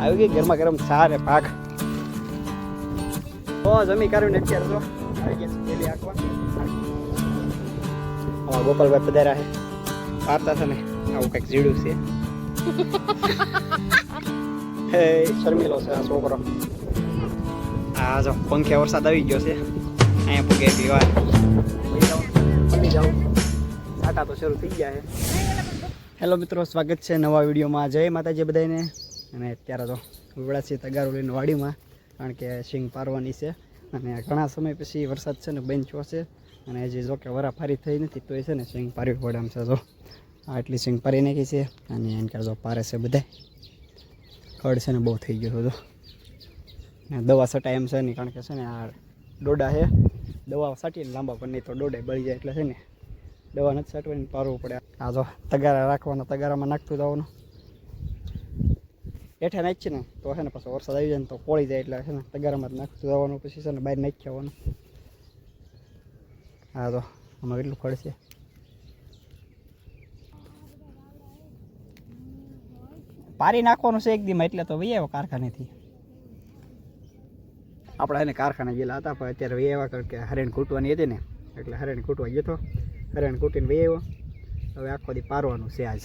આવી ગઈ ગરમા ગરમ ચા ને પાક તો જમી કરીને અત્યારે તો આવી ગયા પેલી આંખવા અમારા ગોપાલભાઈ પધાર્યા છે. પારતા છે ને આવું કંઈક જીડું છે. હે શર્મિલો છે આ છોકરો. આ જો પંખે વરસાદ આવી ગયો છે. અહીંયા પગે પીવા જાઉં સાટા તો શરૂ થઈ ગયા છે. હેલો મિત્રો સ્વાગત છે નવા વિડીયોમાં. જય માતાજી બધાને અને અત્યારે તો છે તગારો લઈને વાડીમાં, કારણ કે સિંગ પારવાની છે. અને ઘણા સમય પછી વરસાદ છે ને બંધ છે. અને હજી જો કે વરા થઈ નથી તો એ છે ને સિંગ પારવી પડે એમ છે જો. આટલી સિંગ પારી નાખી છે અને એમ કે જો પારે છે બધા ખડ છે ને બહુ થઈ ગયો હતો ને દવા સટા એમ છે નહીં કારણ કે છે ને આ ડોડા છે. દવા સાટીને લાંબા પર નહીં તો ડોડે બળી જાય એટલે છે ને દવા નથી સાટવાની પારવું પડે. આ જો તગારા રાખવાના, તગારામાં નાખતું જવાનું હેઠે નાખીએ ને, તો છે ને પછી વરસાદ આવી જાય ને તો પોળી જાય એટલે છે ને તગારામાં જ નાખતું જવાનું. પછી છે ને બહાર નાખી આવવાનું. હા, તો આમાં કેટલું ફળ છે? પારી નાખવાનું છે એક દીમાં, એટલે તો વહી આવ્યો કારખાનેથી. આપણે એને કારખાને ગયેલા હતા, પણ અત્યારે વહી આવ્યા કારણ કે હરેણ કૂટવાની હતી ને, એટલે હરેણ કૂટવા ગયો હતો હરેણ કૂટીને વહી આવ્યો. હવે આખો દી પારવાનું છે આજ.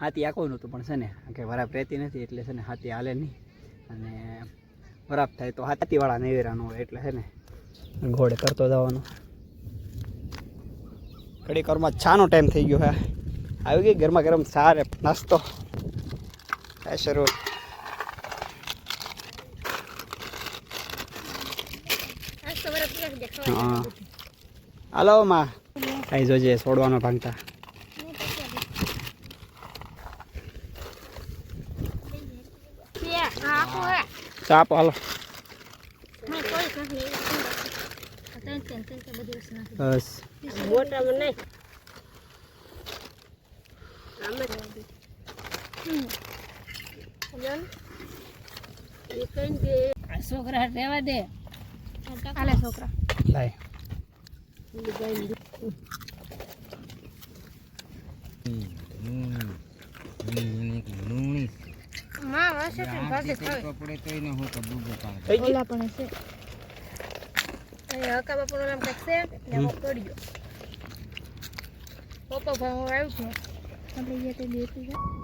હાથી આખું નહોતું પણ છે ને કે વરાપ રહેતી નથી એટલે છે ને હાથી હાલે નહીં. અને વરાપ થાય તો હાથીવાળા નેવેરાનું હોય એટલે છે ને ઘોડે કરતો જવાનો. ઘડી કરમાં ચાનો ટાઈમ થઈ ગયો હે આવી ગઈ ગરમા ગરમ સારે નાસ્તો. હે શરૂ હા. હાલો માં. કઈ જોજે છોડવાનો ભાંગતા ચા આપો હાલો. બસ. મોટામાં નહીં છોકરા રેવા દે. છોકરા લાય. પપ્પા ભાઈ હું આવ્યું છે આપણે જે તે બેઠી છે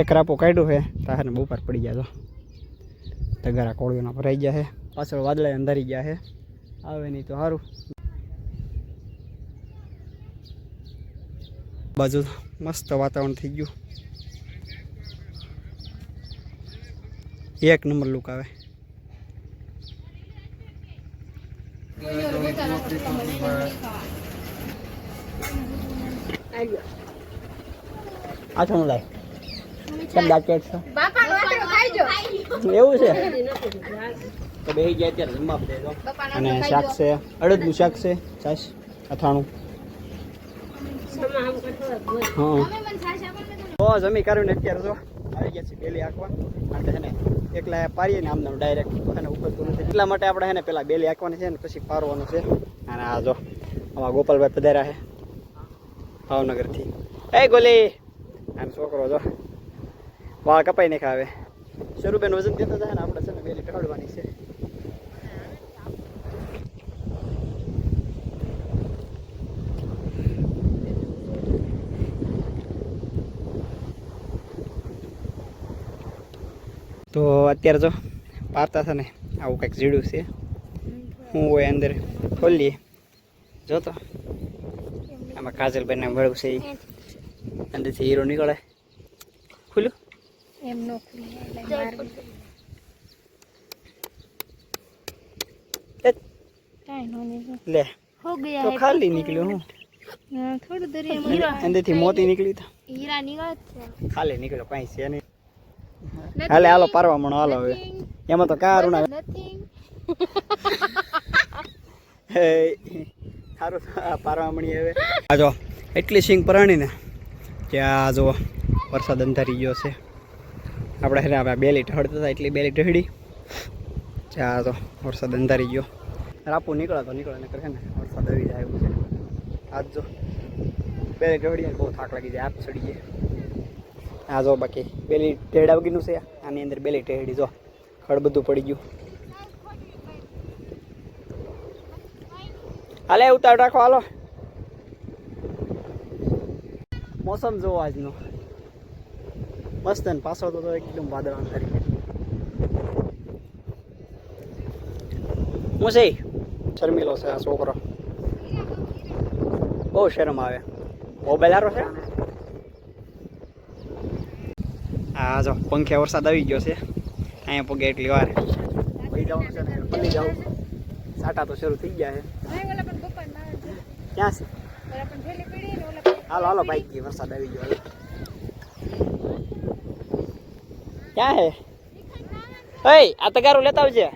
એક રાપો કાઢ્યું છે, તાહને બપોર પડી ગયા તો તગારા કોળીઓના ભરાઈ ગયા છે, પાછળ વાદળા અંધારી ગયા છે. આવે નહીં તો સારું બાજુ મસ્ત વાતાવરણ થઈ ગયું. એક નંબર લુક આવે. આ લાય. કેમ ડાકેટ છો? એવું છે? તો બે ગયા અત્યારે જમવા બધે અને શાક છે? અડદનું શાક છે? છાશ? અથાણું? હા. જમી કરીને અત્યારે જો આવી ગયા છે બેલી આંકવા માટે છે ને એકલા પારીએ ને આમને ડાયરેક્ટ એને ઉપરતું નથી. એટલા માટે આપણે છે પેલા બેલી આંકવાની છે ને પછી પારવાનું છે. અને આ જો આમાં ગોપાલભાઈ પધાર્યા છે ભાવનગરથી. એ ગોલી! આમ છોકરો જો વાળ કપાઈ ને ખાવે શરૂબેન વજન દેતા જાય ને, આપણે છે ને બેલી પકડવાની છે. તો અત્યારે જો પારતા છે ને, આવું કંઈક જીડું છે. હું હોય અંદર ખોલીએ. જો તો. આમાં કાજલબેનને મળવું છે. અંદરથી હીરો નીકળે. ખુલ્યું એમ નો ખુલે એટલે માર લે હો તો ખાલી નીકળ્યું હું. થોડું દરિયા હીરા અંદરથી મોતી નીકળી તો. હીરા નીકળે છે. ખાલી નીકળ્યો કાંઈ છે નહીં. હાલે હાલો પારવા મણો હાલો હવે. એમાં તો કાર ઉણા સારું પારવા મણી હવે. આ જો એટલી સિંગ પરાણી ને કે આ જો વરસાદ અંધારી ગયો છે. આપણે હેને આપણે બે લીટ હળતા હતા, એટલી બે લીટ હળી ચા તો, વરસાદ અંધારી ગયો. રાપુ નીકળે તો નીકળે ને કરે ને વરસાદ આવી જાય એવું છે. આજ જો બે લીટ હળીએ બહુ થાક લાગી જાય, આપ ચડી જાય આ જો બાકી બે લીટ ટેડા વગીનું છે, આની અંદર બે લીટ ટેડી જો. ખડ બધું પડી ગયું. હાલે, ઉતાર રાખો, હાલો. મોસમ જોવો આજનો. મસ્ત ને પાછો તો એકદમ વાદળ અંધારી હું છે? શર્મિલો છે આ છોકરો. બહુ શરમ આવે. મોબાઈલ આરો છે? હા જો પંખે વરસાદ આવી ગયો છે. અહીંયા પગે એટલી વાર. વહી જવાનું છે ને પલ્લી સાટા તો શરૂ થઈ ગયા છે. ક્યાં છે? પડી હાલો હાલો બાઈક વરસાદ આવી ગયો હાલો ક્યાં હે? એય આ તગારું લેતા આવજે.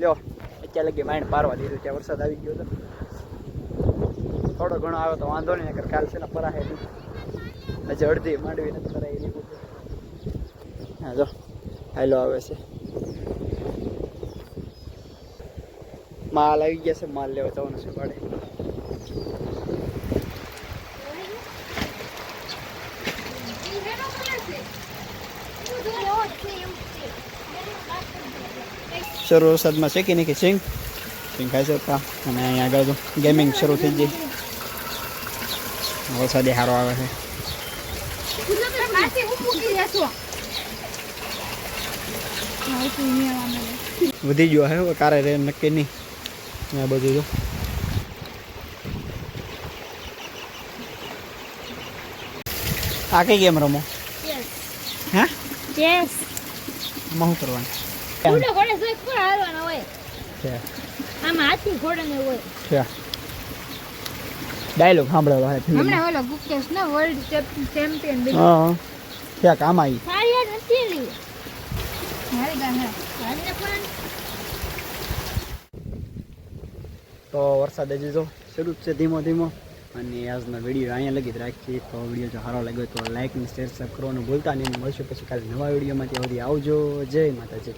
લ્યો, અત્યારે લગી માઇન્ડ પારવા દીધું ત્યાં વરસાદ આવી ગયો તો થોડો ઘણો આવ્યો તો વાંધો નહીં કર કાલ છે ને પરાહે હજી અડધી માંડવી નથી કરાય લીધું હા, જો, હાલો આવે છે. માલ આવી ગયા છે, માલ લેવા જવાનું છે ભાડે. શરૂ વરસાદમાં શેકી નાખી સિંગ સિંગ ખાઈ શકતા અને અહીંયા આગળ તો ગેમિંગ શરૂ થઈ ગઈ. વરસાદે સારો આવે છે. વધી ગયો હે કારે રે નક્કી નહીં. આ બધું જો. આ કઈ ગેમ રમો? હે? ચેસ શું કરવાનું? ઘોડે ઘોડે જોઈ કોણ હારવાના હોય. છે. આમાં હાથી ઘોડે ને હોય. છે. ડાયલોગ સાંભળેલો હે હમણાં ઓલો ગુકેશ ને વર્લ્ડ ચેમ્પિયન બની હા ક્યાંક આમાં આવી સારી યાદ નથી એની. મારી ગાને ગાને પણ. તો વરસાદ હજી જો શરૂ છે ધીમો ધીમો. અને આજનો વીડિયો અહીંયા લગી જ રાખીએ. તો વીડિયો જો સારો લાગ્યો તો લાઈક ને શેર સબસ્ક્રાઈબ કરવાનું ભૂલતા નહીં. મળશું પછી કાલે નવા વિડીયોમાંથી સુધી આવજો. જય માતાજી.